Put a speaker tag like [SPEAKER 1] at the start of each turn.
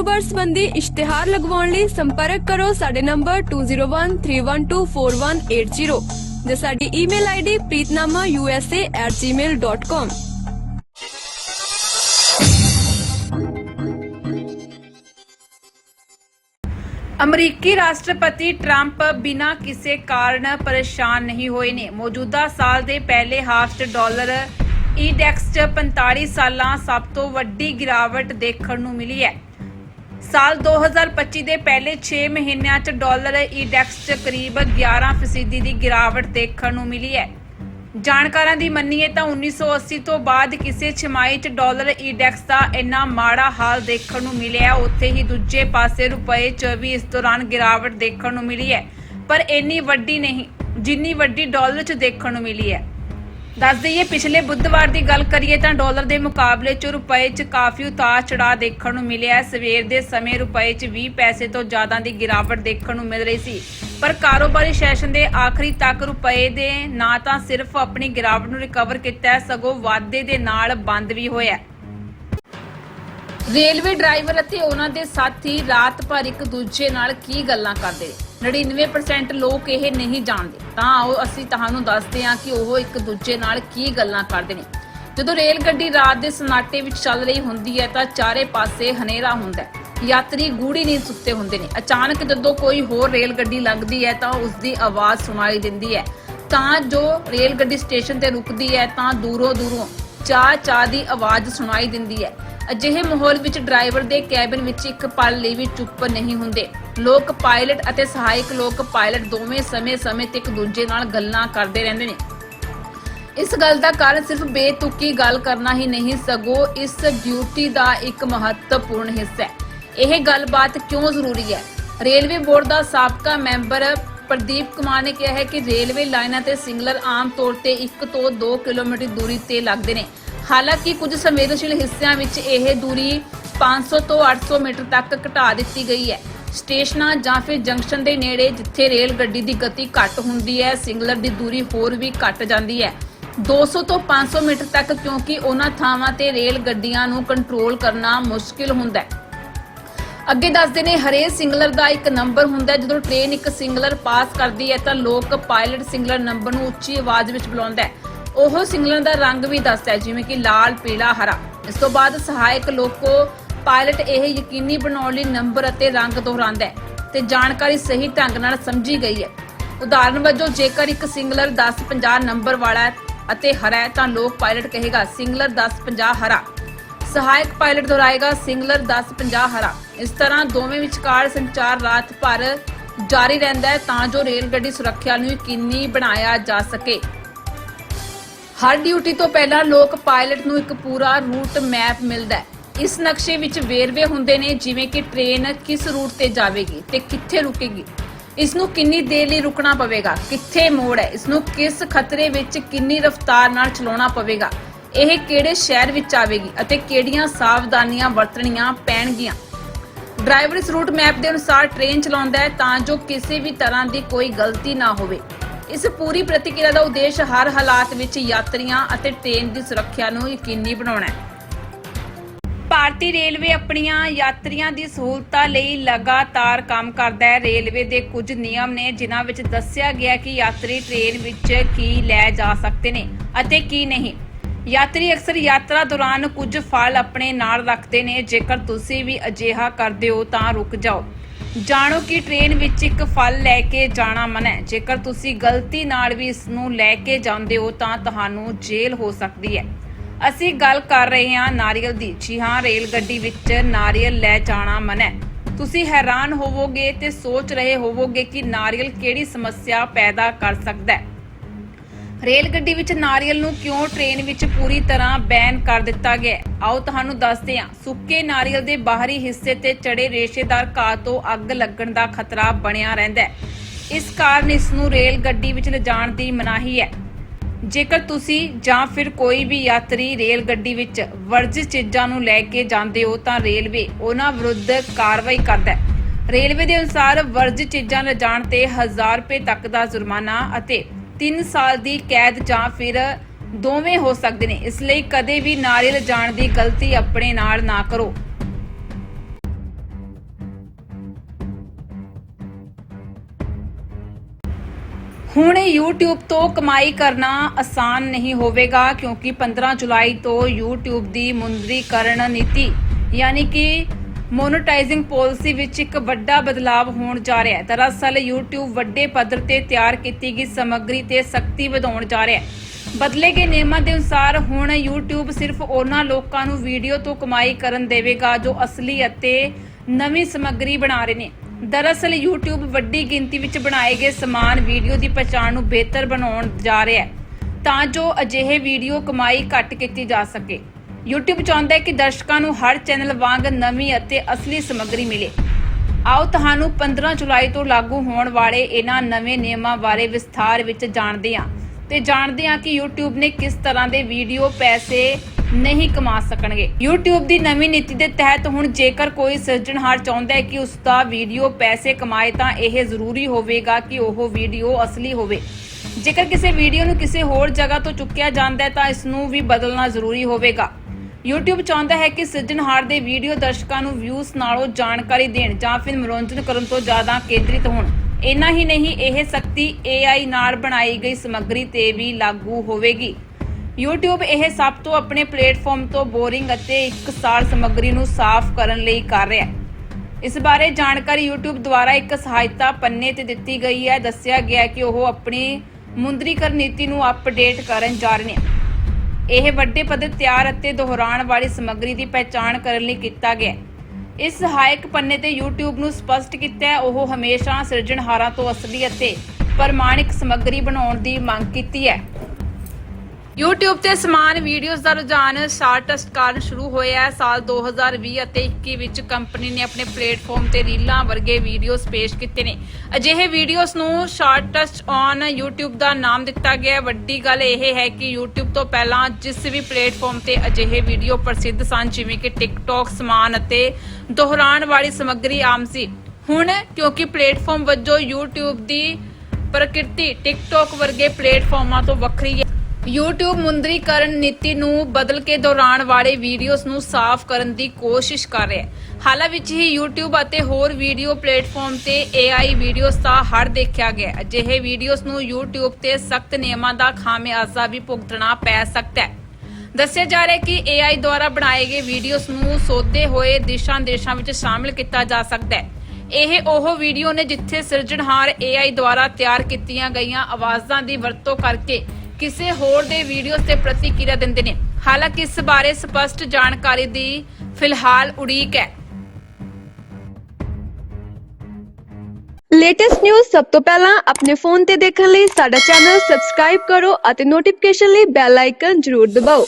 [SPEAKER 1] ਕਾਰੋਬਾਰ ਸੰਬੰਧੀ ਇਸ਼ਤਿਹਾਰ ਲਗਵਾਉਣ ਲਈ ਸੰਪਰਕ ਕਰੋ ਸਾਡੇ ਨੰਬਰ 2013124180 ਜਾਂ ਸਾਡੀ ਈਮੇਲ ਆਈਡੀ preetnamausa@gmail.com
[SPEAKER 2] ਅਮਰੀਕੀ ਰਾਸ਼ਟਰਪਤੀ ਟਰੰਪ ਬਿਨਾਂ ਕਿਸੇ ਕਾਰਨ ਪਰੇਸ਼ਾਨ ਨਹੀਂ ਹੋਏ ਨੇ। ਮੌਜੂਦਾ ਸਾਲ ਦੇ ਪਹਿਲੇ ਹਾਫ 'ਚ ਡਾਲਰ ਇੰਡੈਕਸ 'ਚ 45 ਸਾਲਾਂ ਸਭ ਤੋਂ ਵੱਡੀ ਗਿਰਾਵਟ ਦੇਖਣ ਨੂੰ ਮਿਲੀ ਹੈ। ਸਾਲ 2025 ਦੇ ਪਹਿਲੇ 6 ਮਹੀਨਿਆਂ 'ਚ ਡਾਲਰ ਇੰਡੈਕਸ 'ਚ ਕਰੀਬ 11% ਦੀ ਗਿਰਾਵਟ ਦੇਖਣ ਨੂੰ ਮਿਲੀ ਹੈ। ਜਾਣਕਾਰਾਂ ਦੀ ਮੰਨੀਏ ਤਾਂ 1980 ਤੋਂ ਬਾਅਦ ਕਿਸੇ ਛਮਾਈ 'ਚ ਡਾਲਰ ਇੰਡੈਕਸ ਦਾ ਇੰਨਾ ਮਾੜਾ ਹਾਲ ਦੇਖਣ ਨੂੰ ਮਿਲਿਆ, ਉੱਥੇ ਹੀ ਦੂਜੇ ਪਾਸੇ ਰੁਪਏ 'ਚ ਵੀ ਇਸ ਦੌਰਾਨ ਗਿਰਾਵਟ ਦੇਖਣ ਨੂੰ ਮਿਲੀ ਹੈ। ਪਰ ਇੰਨੀ ਵੱਡੀ ਨਹੀਂ, ਜਿੰਨੀ ਵੱਡੀ ਡਾਲਰ 'ਚ ਦੇਖਣ ਨੂੰ ਮਿਲੀ ਹੈ। ਦੱਸ ਦਈਏ, ਪਿਛਲੇ ਬੁੱਧਵਾਰ ਦੀ ਗੱਲ ਕਰੀਏ ਤਾਂ ਡਾਲਰ ਦੇ ਮੁਕਾਬਲੇ 'ਚ ਰੁਪਏ 'ਚ ਕਾਫੀ ਉਤਾਰ ਚੜਾਅ ਦੇਖਣ ਨੂੰ ਮਿਲਿਆ। ਸਵੇਰ ਦੇ ਸਮੇਂ ਰੁਪਏ 'ਚ 20 ਪੈਸੇ ਤੋਂ ਜ਼ਿਆਦਾ ਦੀ ਗਿਰਾਵਟ ਦੇਖਣ ਨੂੰ ਮਿਲ ਰਹੀ ਸੀ। ਪਰ ਕਾਰੋਬਾਰੀ ਸੈਸ਼ਨ ਦੇ ਆਖਰੀ ਤੱਕ ਰੁਪਏ ਦੇ ਨਾ ਤਾਂ ਸਿਰਫ ਆਪਣੀ ਗਿਰਾਵਟ ਨੂੰ ਰਿਕਵਰ ਕੀਤਾ, ਸਗੋਂ ਵਾਧੇ ਦੇ ਨਾਲ ਬੰਦ ਵੀ ਹੋਇਆ। ਰੇਲਵੇ ਡਰਾਈਵਰ ਅਤੇ ਉਹਨਾਂ ਦੇ ਸਾਥੀ ਰਾਤ ਭਰ ਇੱਕ ਦੂਜੇ ਨਾਲ ਕੀ ਗੱਲਾਂ ਕਰਦੇ? 99% ਲੋਕ ਇਹ ਨਹੀਂ ਜਾਣਦੇ। ਤਾਂ ਆਓ ਅਸੀਂ ਤੁਹਾਨੂੰ ਦੱਸਦੇ ਹਾਂ ਕਿ ਉਹ ਇੱਕ ਦੂਜੇ ਨਾਲ ਕੀ ਗੱਲਾਂ ਕਰਦੇ ਨੇ। ਜਦੋਂ ਰੇਲ ਗੱਡੀ ਰਾਤ ਦੇ ਸਨਾਟੇ ਵਿੱਚ ਚੱਲ ਰਹੀ ਹੁੰਦੀ ਹੈ ਤਾਂ ਚਾਰੇ ਪਾਸੇ ਹਨੇਰਾ ਹੁੰਦਾ ਹੈ। ਯਾਤਰੀ ਗੂੜੀ ਨੀਂਦ ਸੁੱਤੇ ਹੁੰਦੇ ਨੇ। ਅਚਾਨਕ ਜਦੋਂ ਕੋਈ ਹੋਰ ਰੇਲ ਗੱਡੀ ਲੱਗਦੀ ਹੈ ਤਾਂ ਉਸ ਦੀ ਆਵਾਜ਼ ਸੁਣਾਈ ਦਿੰਦੀ ਹੈ। ਤਾਂ ਜੋ ਰੇਲ ਗੱਡੀ ਸਟੇਸ਼ਨ ਤੇ ਰੁਕਦੀ ਹੈ ਤਾਂ ਦੂਰੋਂ ਦੂਰੋਂ ਚਾਹ ਚਾਹ ਦੀ ਆਵਾਜ਼ ਸੁਣਾਈ ਦਿੰਦੀ ਹੈ। ਅਜਿਹੇ ਮਾਹੌਲ ਵਿੱਚ ਡਰਾਈਵਰ ਦੇ ਕੈਬਿਨ ਵਿੱਚ ਇੱਕ ਪਲ ਲਈ ਵੀ ਚੁੱਪ ਨਹੀਂ ਹੁੰਦੇ। ਲੋਕ ਪਾਇਲਟ ਅਤੇ ਸਹਾਇਕ ਲੋਕ ਪਾਇਲਟ ਦੋਵੇਂ ਸਮੇਂ-ਸਮੇਂ ਤੇ ਇੱਕ ਦੂਜੇ ਨਾਲ ਗੱਲਾਂ ਕਰਦੇ ਰਹਿੰਦੇ ਨੇ। ਇਸ ਗੱਲ ਦਾ ਕਾਰਨ ਸਿਰਫ ਬੇਤੁਕੀ ਗੱਲ ਕਰਨਾ ਹੀ ਨਹੀਂ, ਸਗੋਂ ਇਸ ਡਿਊਟੀ ਦਾ ਇੱਕ ਮਹੱਤਵਪੂਰਨ ਹਿੱਸਾ ਹੈ। ਇਹ ਗੱਲਬਾਤ ਕਿਉਂ ਜ਼ਰੂਰੀ ਹੈ? ਰੇਲਵੇ ਬੋਰਡ ਦਾ ਸਾਬਕਾ ਮੈਂਬਰ ਪ੍ਰਦੀਪ ਕੁਮਾਰ ਨੇ ਕਿਹਾ ਹੈ ਕਿ ਰੇਲਵੇ ਲਾਈਨਾਂ ਤੇ ਸਿੰਗਲਰ ਆਮ ਤੌਰ ਤੇ 1 ਤੋਂ 2 ਕਿਲੋਮੀਟਰ ਦੂਰੀ ਤੇ ਲੱਗਦੇ ਨੇ। ਹਾਲਾਂਕਿ ਕੁਝ ਸੰਵੇਦਨਸ਼ੀਲ ਹਿੱਸਿਆਂ ਵਿੱਚ ਇਹ ਦੂਰੀ 500 ਤੋਂ 800 ਮੀਟਰ ਤੱਕ ਘਟਾ ਦਿੱਤੀ ਗਈ ਹੈ। ਸਟੇਸ਼ਨਾਂ ਜਾਂ ਫਿਰ ਜੰਕਸ਼ਨ ਦੇ ਨੇੜੇ ਜਿੱਥੇ ਰੇਲ ਗੱਡੀ ਦੀ ਗਤੀ ਘੱਟ ਹੁੰਦੀ ਹੈ, ਸਿੰਗਲਰ ਦੀ ਦੂਰੀ ਹੋਰ ਵੀ ਘਟ ਜਾਂਦੀ ਹੈ। 200 ਤੋਂ 500 ਮੀਟਰ ਤੱਕ ਕਿਉਂਕਿ ਉਹਨਾਂ ਥਾਵਾਂ ਤੇ ਰੇਲ ਗੱਡੀਆਂ ਨੂੰ ਕੰਟਰੋਲ ਕਰਨਾ ਮੁਸ਼ਕਿਲ ਹੁੰਦਾ ਹੈ। ਅੱਗੇ ਦੱਸਦੇ ਨੇ, ਹਰੇਕ ਸਿੰਗਲਰ ਦਾ ਇੱਕ ਨੰਬਰ ਹੁੰਦਾ ਜਦੋਂ ਟ੍ਰੇਨ ਇੱਕ ਸਿੰਗਲਰ ਪਾਸ ਕਰਦੀ ਹੈ ਤਾਂ ਲੋਕ ਪਾਇਲਟ ਸਿੰਗਲਰ ਨੰਬਰ ਨੂੰ ਉੱਚੀ ਆਵਾਜ਼ ਵਿੱਚ ਬੁਲਾਉਂਦਾ ਹੈ। ਉਹ ਸਿੰਗਲਰ ਦਾ ਰੰਗ ਵੀ ਦੱਸਦਾ ਹੈ, ਜਿਵੇਂ ਕਿ ਲਾਲ, ਪੀਲਾ, ਹਰਾ। ਇਸ ਤੋਂ ਬਾਅਦ ਸਹਾਇਕ ਲੋਕੋ ਪਾਇਲਟ ਇਹ ਯਕੀਨੀ ਬਣਾਉਣ ਲਈ ਨੰਬਰ ਅਤੇ ਰੰਗ ਦੁਹਰਾਉਂਦਾ ਹੈ ਤੇ ਜਾਣਕਾਰੀ ਸਹੀ ਢੰਗ ਨਾਲ ਸਮਝੀ ਗਈ ਹੈ। ਉਦਾਹਰਨ ਵਜੋਂ, ਜੇਕਰ ਇੱਕ ਸਿੰਗਲਰ 1050 ਨੰਬਰ ਵਾਲਾ ਹੈ ਅਤੇ ਹਰਾ ਹੈ, ਤਾਂ ਲੋਕ ਪਾਇਲਟ ਕਹੇਗਾ, ਸਿੰਗਲਰ 1050 ਹਰਾ। ਸਹਾਇਕ ਪਾਇਲਟ ਦੁਹਰਾਏਗਾ, ਸਿੰਗਲਰ 1050 ਹਰਾ। ਇਸ ਤਰ੍ਹਾਂ ਦੋਵੇਂ ਵਿਚਕਾਰ ਸੰਚਾਰ ਰਾਤ ਭਰ ਜਾਰੀ ਰਹਿੰਦਾ ਹੈ ਤਾਂ ਜੋ ਰੇਲ ਗੱਡੀ ਸੁਰੱਖਿਆ ਨੂੰ ਯਕੀਨੀ ਬਣਾਇਆ ਜਾ ਸਕੇ। ਹਰ ਡਿਊਟੀ ਤੋਂ ਪਹਿਲਾਂ ਲੋਕ ਪਾਇਲਟ ਨੂੰ ਇੱਕ ਪੂਰਾ ਰੂਟ ਮੈਪ ਮਿਲਦਾ ਹੈ। ਇਸ ਨਕਸ਼ੇ ਵਿੱਚ ਵੇਰਵੇ ਹੁੰਦੇ ਨੇ, ਜਿਵੇਂ ਕਿ ਟ੍ਰੇਨ ਕਿਸ ਰੂਟ ਤੇ ਜਾਵੇਗੀ ਤੇ ਕਿੱਥੇ ਰੁਕੇਗੀ? ਇਸ ਨੂੰ ਕਿੰਨੀ ਦੇਰ ਲਈ ਰੁਕਣਾ ਪਵੇਗਾ? ਕਿੱਥੇ ਮੋੜ ਹੈ? ਇਸ ਨੂੰ ਕਿਸ ਖਤਰੇ ਵਿੱਚ ਕਿੰਨੀ ਰਫ਼ਤਾਰ ਨਾਲ ਚਲਾਉਣਾ ਪਵੇਗਾ? ਇਹ ਕਿਹੜੇ ਸ਼ਹਿਰ ਵਿੱਚ ਆਵੇਗੀ ਅਤੇ ਕਿਹੜੀਆਂ ਸਾਵਧਾਨੀਆਂ ਵਰਤਣੀਆਂ ਪੈਣਗੀਆਂ? ਡਰਾਈਵਰ ਇਸ ਰੂਟ ਮੈਪ ਦੇ ਅਨੁਸਾਰ ਟ੍ਰੇਨ ਚਲਾਉਂਦਾ ਹੈ ਤਾਂ ਜੋ ਕਿਸੇ ਵੀ ਤਰ੍ਹਾਂ ਦੀ ਕੋਈ ਗਲਤੀ ਨਾ ਹੋਵੇ। ਇਸ ਪੂਰੀ ਪ੍ਰਤੀਕਿਰਿਆ ਦਾ ਉਦੇਸ਼ ਹਰ ਹਾਲਾਤ ਵਿੱਚ ਯਾਤਰੀਆਂ ਅਤੇ ਟ੍ਰੇਨ ਦੀ ਸੁਰੱਖਿਆ ਨੂੰ ਯਕੀਨੀ ਬਣਾਉਣਾ ਹੈ। ਭਾਰਤੀ ਰੇਲਵੇ ਆਪਣੀਆਂ ਯਾਤਰੀਆਂ ਦੀ ਸਹੂਲਤਾਂ ਲਈ ਲਗਾਤਾਰ ਕੰਮ ਕਰਦਾ ਹੈ। ਰੇਲਵੇ ਦੇ ਕੁਝ ਨਿਯਮ ਨੇ ਜਿਨ੍ਹਾਂ ਵਿੱਚ ਦੱਸਿਆ ਗਿਆ ਕਿ ਯਾਤਰੀ ਟ੍ਰੇਨ ਵਿੱਚ ਕੀ ਲੈ ਜਾ ਸਕਦੇ ਨੇ ਅਤੇ ਕੀ ਨਹੀਂ। ਯਾਤਰੀ ਅਕਸਰ ਯਾਤਰਾ ਦੌਰਾਨ ਕੁਝ ਫਲ ਆਪਣੇ ਨਾਲ ਰੱਖਦੇ ਨੇ। ਜੇਕਰ ਤੁਸੀਂ ਵੀ ਅਜਿਹਾ ਕਰਦੇ ਹੋ ਤਾਂ ਰੁਕ ਜਾਓ। ਜਾਣੋ ਕਿ ਟ੍ਰੇਨ ਵਿੱਚ ਇੱਕ ਫਲ ਲੈ ਕੇ ਜਾਣਾ ਮਨਾ ਹੈ। ਜੇਕਰ ਤੁਸੀਂ ਗਲਤੀ ਨਾਲ ਵੀ ਇਸ ਨੂੰ ਲੈ ਕੇ ਜਾਂਦੇ ਹੋ ਤਾਂ ਤੁਹਾਨੂੰ ਜੇਲ੍ਹ ਹੋ ਸਕਦੀ ਹੈ। ਅਸੀਂ ਗੱਲ ਕਰ ਰਹੇ ਹਾਂ ਨਾਰੀਅਲ ਦੀ। ਜੀ ਹਾਂ, ਰੇਲ ਗੱਡੀ ਵਿੱਚ ਨਾਰੀਅਲ ਲੈ ਜਾਣਾ ਮਨਾ ਹੈ। ਤੁਸੀਂ ਹੈਰਾਨ ਹੋਵੋਗੇ ਤੇ ਸੋਚ ਰਹੇ ਹੋਵੋਗੇ ਕਿ ਨਾਰੀਅਲ ਕਿਹੜੀ ਸਮੱਸਿਆ ਪੈਦਾ ਕਰ ਸਕਦਾ ਹੈ। ਰੇਲ ਗੱਡੀ ਵਿੱਚ ਨਾਰੀਅਲ ਨੂੰ ਕਿਉਂ ਟ੍ਰੇਨ ਵਿੱਚ ਪੂਰੀ ਤਰ੍ਹਾਂ ਬੈਨ ਕਰ ਦਿੱਤਾ ਗਿਆ ਆਓ ਤੁਹਾਨੂੰ ਦੱਸਦੇ ਹਾਂ। ਸੁੱਕੇ ਨਾਰੀਅਲ ਦੇ ਬਾਹਰੀ ਹਿੱਸੇ ਤੇ ਚੜੇ ਰੇਸ਼ੇਦਾਰ ਘਾਹ ਤੋਂ ਅੱਗ ਲੱਗਣ ਦਾ ਖਤਰਾ ਬਣਿਆ ਰਹਿੰਦਾ ਹੈ। ਇਸ ਕਾਰਨ ਇਸ ਨੂੰ ਰੇਲ ਗੱਡੀ ਵਿੱਚ ਲਿਜਾਣ ਦੀ ਮਨਾਹੀ ਹੈ। ਜੇਕਰ ਤੁਸੀਂ ਜਾਂ ਫਿਰ ਕੋਈ ਵੀ ਯਾਤਰੀ ਰੇਲ ਗੱਡੀ ਵਿੱਚ ਵਰਜਿਤ ਚੀਜ਼ਾਂ ਨੂੰ ਲੈ ਕੇ ਜਾਂਦੇ ਹੋ, ਤਾਂ ਰੇਲਵੇ ਉਹਨਾਂ ਵਿਰੁੱਧ ਕਾਰਵਾਈ ਕਰਦਾ ਹੈ। ਰੇਲਵੇ ਦੇ ਅਨੁਸਾਰ ਵਰਜਿਤ ਚੀਜ਼ਾਂ ਲਿਜਾਣ ਤੇ 1000 ਰੁਪਏ ਤੱਕ ਦਾ ਜੁਰਮਾਨਾ ਅਤੇ 3 ਸਾਲ ਦੀ ਕੈਦ ਜਾਂ ਫਿਰ ਦੋਵੇਂ ਹੋ ਸਕਦੇ ਨੇ। ਇਸ ਲਈ ਕਦੇ ਵੀ ਨਾਰੀਅਲ ਜਾਣ ਦੀ ਗਲਤੀ ਆਪਣੇ ਨਾਲ ਨਾ ਕਰੋ। ਹੁਣ YouTube ਤੋਂ ਕਮਾਈ ਕਰਨਾ ਆਸਾਨ ਨਹੀਂ ਹੋਵੇਗਾ ਕਿਉਂਕਿ 15 ਜੁਲਾਈ ਤੋਂ YouTube ਦੀ ਮੁੰਦਰੀਕਰਨ ਨੀਤੀ, ਯਾਨੀ ਕਿ ਮੋਨੇਟਾਈਜ਼ਿੰਗ ਪਾਲਿਸੀ ਵਿੱਚ ਇੱਕ ਵੱਡਾ ਬਦਲਾਅ ਹੋਣ ਜਾ ਰਿਹਾ ਹੈ। ਦਰਅਸਲ YouTube ਵੱਡੇ ਪੱਧਰ ਤੇ ਤਿਆਰ ਕੀਤੀ ਗਈ ਸਮੱਗਰੀ ਤੇ ਸਖਤੀ ਵਧਾਉਣ ਜਾ ਰਿਹਾ ਹੈ। ਬਦਲੇ ਗਏ ਨਿਯਮਾਂ ਦੇ ਅਨੁਸਾਰ ਹੁਣ YouTube ਸਿਰਫ ਉਹਨਾਂ ਲੋਕਾਂ ਨੂੰ ਵੀਡੀਓ ਤੋਂ ਕਮਾਈ ਕਰਨ ਦੇਵੇਗਾ ਜੋ ਅਸਲੀ ਅਤੇ ਨਵੀਂ ਸਮੱਗਰੀ ਬਣਾ ਰਹੇ ਨੇ। ਦਰਅਸਲ YouTube ਵੱਡੀ ਗਿਣਤੀ ਵਿੱਚ ਬਣਾਏ ਗਏ ਸਮਾਨ ਵੀਡੀਓ ਦੀ ਪਛਾਣ ਨੂੰ ਬਿਹਤਰ ਬਣਾਉਣ ਜਾ ਰਿਹਾ ਹੈ, ਤਾਂ ਜੋ ਅਜਿਹੇ ਵੀਡੀਓ ਕਮਾਈ ਘੱਟ ਕੀਤੀ ਜਾ ਸਕੇ। YouTube ਚਾਹੁੰਦਾ ਹੈ ਕਿ ਦਰਸ਼ਕਾਂ ਨੂੰ ਹਰ ਚੈਨਲ ਵਾਂਗ ਨਵੀਂ ਅਤੇ ਅਸਲੀ ਸਮੱਗਰੀ ਮਿਲੇ। ਆਓ ਤੁਹਾਨੂੰ 15 ਜੁਲਾਈ ਤੋਂ ਲਾਗੂ ਹੋਣ ਵਾਲੇ ਇਹਨਾਂ ਨਵੇਂ ਨਿਯਮਾਂ ਬਾਰੇ ਵਿਸਥਾਰ ਵਿੱਚ ਜਾਣਦੇ ਹਾਂ ਤੇ ਜਾਣਦੇ ਹਾਂ ਕਿ YouTube ਨੇ ਕਿਸ ਤਰ੍ਹਾਂ ਦੇ ਵੀਡੀਓ, ਪੈਸੇ ਨਹੀਂ ਕਮਾ ਸਕਣਗੇ। YouTube ਦੀ ਨਵੀਂ ਨੀਤੀ ਦੇ ਤਹਿਤ ਹੁਣ ਜੇਕਰ ਕੋਈ ਸਿਰਜਣਹਾਰ ਚਾਹੁੰਦਾ ਹੈ ਕਿ ਉਸ ਦਾ ਵੀਡੀਓ ਪੈਸੇ ਕਮਾਏ ਤਾਂ ਇਹ ਜ਼ਰੂਰੀ ਹੋਵੇਗਾ ਕਿ ਉਹ ਵੀਡੀਓ ਅਸਲੀ ਹੋਵੇ। ਜੇਕਰ ਕਿਸੇ ਵੀਡੀਓ ਨੂੰ ਕਿਸੇ ਹੋਰ ਜਗ੍ਹਾ ਤੋਂ ਚੁੱਕਿਆ ਜਾਂਦਾ ਹੈ ਤਾਂ ਇਸ ਨੂੰ ਵੀ ਬਦਲਣਾ ਜ਼ਰੂਰੀ ਹੋਵੇਗਾ। YouTube ਚਾਹੁੰਦਾ ਹੈ ਕਿ ਸਿਰਜਣਹਾਰ ਦੇ ਵੀਡੀਓ ਦਰਸ਼ਕਾਂ ਨੂੰ ਵਿਊਜ਼ ਨਾਲੋਂ ਜਾਣਕਾਰੀ ਦੇਣ ਜਾਂ ਫਿਰ ਮਨੋਰੰਜਨ ਕਰਨ ਤੋਂ ਜ਼ਿਆਦਾ ਕੇਂਦਰਿਤ ਹੋਣ। ਇੰਨਾ ਹੀ ਨਹੀਂ, ਇਹ ਸਖਤੀ AI ਨਾਲ ਬਣਾਈ ਗਈ ਸਮੱਗਰੀ ਤੇ ਵੀ ਲਾਗੂ ਹੋਵੇਗੀ। YouTube ਇਹ ਸਭ ਤੋਂ ਆਪਣੇ ਪਲੇਟਫਾਰਮ ਤੋਂ ਬੋਰਿੰਗ ਅਤੇ ਇੱਕਸਾਰ ਸਮੱਗਰੀ ਨੂੰ ਸਾਫ਼ ਕਰਨ ਲਈ ਕਰ ਰਿਹਾ ਹੈ। ਇਸ ਬਾਰੇ ਜਾਣਕਾਰੀ YouTube ਦੁਆਰਾ ਇੱਕ ਸਹਾਇਤਾ ਪੰਨੇ ਤੇ ਦਿੱਤੀ ਗਈ ਹੈ। ਦੱਸਿਆ ਗਿਆ ਕਿ ਉਹ ਆਪਣੀ ਮੁੰਦਰੀਕਰਨ ਨੀਤੀ ਨੂੰ ਅਪਡੇਟ ਕਰਨ ਜਾ ਰਹੇ ਨੇ। ਇਹ ਵੱਡੇ ਪੱਧਰ ਤਿਆਰ ਅਤੇ ਦੁਹਰਾਉਣ ਵਾਲੀ ਸਮੱਗਰੀ ਦੀ ਪਹਿਚਾਣ ਕਰਨ ਲਈ ਕੀਤਾ ਗਿਆ ਇਸ ਸਹਾਇਕ ਪੰਨੇ ਤੇ YouTube ਨੂੰ ਸਪਸ਼ਟ ਕੀਤਾ ਹੈ, ਉਹ ਹਮੇਸ਼ਾ ਸਿਰਜਣਹਾਰਾਂ ਤੋਂ ਅਸਲੀ ਅਤੇ ਪ੍ਰਮਾਣਿਕ ਸਮੱਗਰੀ ਬਣਾਉਣ ਦੀ ਮੰਗ ਕੀਤੀ ਹੈ। YouTube ਤੇ ਸਮਾਨ ਵੀਡੀਓਜ਼ ਦਾ ਰੁਝਾਨ ਸ਼ਾਰਟਸਟ ਕਾਰਨ ਸ਼ੁਰੂ ਹੋਇਆ ਹੈ। ਸਾਲ 2020 ਅਤੇ 21 ਵਿੱਚ ਕੰਪਨੀ ਨੇ ਆਪਣੇ ਪਲੇਟਫਾਰਮ ਤੇ ਰੀਲਾਂ ਵਰਗੇ ਵੀਡੀਓਜ਼ ਪੇਸ਼ ਕੀਤੇ ਨੇ। ਅਜਿਹੇ ਵੀਡੀਓਜ਼ ਨੂੰ ਸ਼ਾਰਟਸਟ ਔਨ YouTube ਦਾ ਨਾਮ ਦਿੱਤਾ ਗਿਆ ਹੈ। ਵੱਡੀ ਗੱਲ ਇਹ ਹੈ ਕਿ YouTube ਤੋਂ ਪਹਿਲਾਂ ਜਿਸ ਵੀ ਪਲੇਟਫਾਰਮ ਤੇ ਅਜਿਹੇ ਵੀਡੀਓ ਪ੍ਰਸਿੱਧ ਸਨ, ਜਿਵੇਂ ਕਿ TikTok, ਸਮਾਨ ਅਤੇ ਦੁਹਰਾਉਣ ਵਾਲੀ ਸਮੱਗਰੀ ਆਮ ਸੀ। ਹੁਣ ਕਿਉਂਕਿ ਪਲੇਟਫਾਰਮ ਵਜੋਂ YouTube ਦੀ ਪ੍ਰਕਿਰਤੀ TikTok ਵਰਗੇ ਪਲੇਟਫਾਰਮਾਂ ਤੋਂ ਵੱਖਰੀ ਹੈ YouTube ਮੁੰਦਰੀਕਰਨ ਨੀਤੀ ਨੂੰ ਬਦਲ ਕੇ ਦੌਰਾਨ ਵਾਲੇ ਵੀਡੀਓਜ਼ ਨੂੰ ਸਾਫ਼ ਕਰਨ ਦੀ ਕੋਸ਼ਿਸ਼ ਕਰ ਰਿਹਾ ਹੈ। ਹਾਲਾਂ ਵਿੱਚ ਹੀ YouTube ਅਤੇ ਹੋਰ ਵੀਡੀਓ ਪਲੇਟਫਾਰਮ ਤੇ AI ਵੀਡੀਓਜ਼ ਦਾ ਹੜ ਦੇਖਿਆ ਗਿਆ ਅਜਿਹੇ ਵੀਡੀਓਜ਼ ਨੂੰ YouTube ਤੇ ਸਖਤ ਨਿਯਮਾਂ ਦਾ ਖਾਮਿਆਜ਼ਾ ਵੀ ਭੁਗਤਣਾ ਪੈ ਸਕਦਾ ਹੈ। ਦੱਸਿਆ ਜਾ ਰਿਹਾ ਹੈ ਕਿ AI ਦੁਆਰਾ ਬਣਾਏ ਗਏ ਵੀਡੀਓਜ਼ ਨੂੰ ਸੋਧੇ ਹੋਏ ਦਿਸ਼ਾ ਦੇਸ਼ਾਂ ਵਿੱਚ ਸ਼ਾਮਿਲ ਕੀਤਾ ਜਾ ਸਕਦਾ ਹੈ। ਇਹ ਉਹ ਵੀਡੀਓ ਨੇ ਜਿੱਥੇ ਸਿਰਜਣਹਾਰ AI ਦੁਆਰਾ ਤਿਆਰ ਕੀਤੀਆਂ ਗਈਆਂ ਆਵਾਜ਼ਾਂ ਦੀ ਵਰਤੋਂ ਕਰਕੇ ਕਿਸੇ ਹੋਰ ਦੇ ਵੀਡੀਓਜ਼ ਤੇ ਪ੍ਰਤੀਕਿਰਿਆ ਦਿੰਦੇ ਨੇ। ਹਾਲਾਂਕਿ ਇਸ ਬਾਰੇ ਸਪਸ਼ਟ ਜਾਣਕਾਰੀ ਦੀ ਫਿਲਹਾਲ ਉਡੀਕ ਹੈ।
[SPEAKER 1] ਲੇਟੈਸਟ ਨਿਊਜ਼ ਸਭ ਤੋਂ ਪਹਿਲਾਂ ਆਪਣੇ ਫੋਨ ਤੇ ਦੇਖਣ ਲਈ ਸਾਡਾ ਚੈਨਲ ਸਬਸਕ੍ਰਾਈਬ ਕਰੋ ਅਤੇ ਨੋਟੀਫਿਕੇਸ਼ਨ ਲਈ ਬੈਲ ਆਈਕਨ ਜ਼ਰੂਰ ਦਬਾਓ।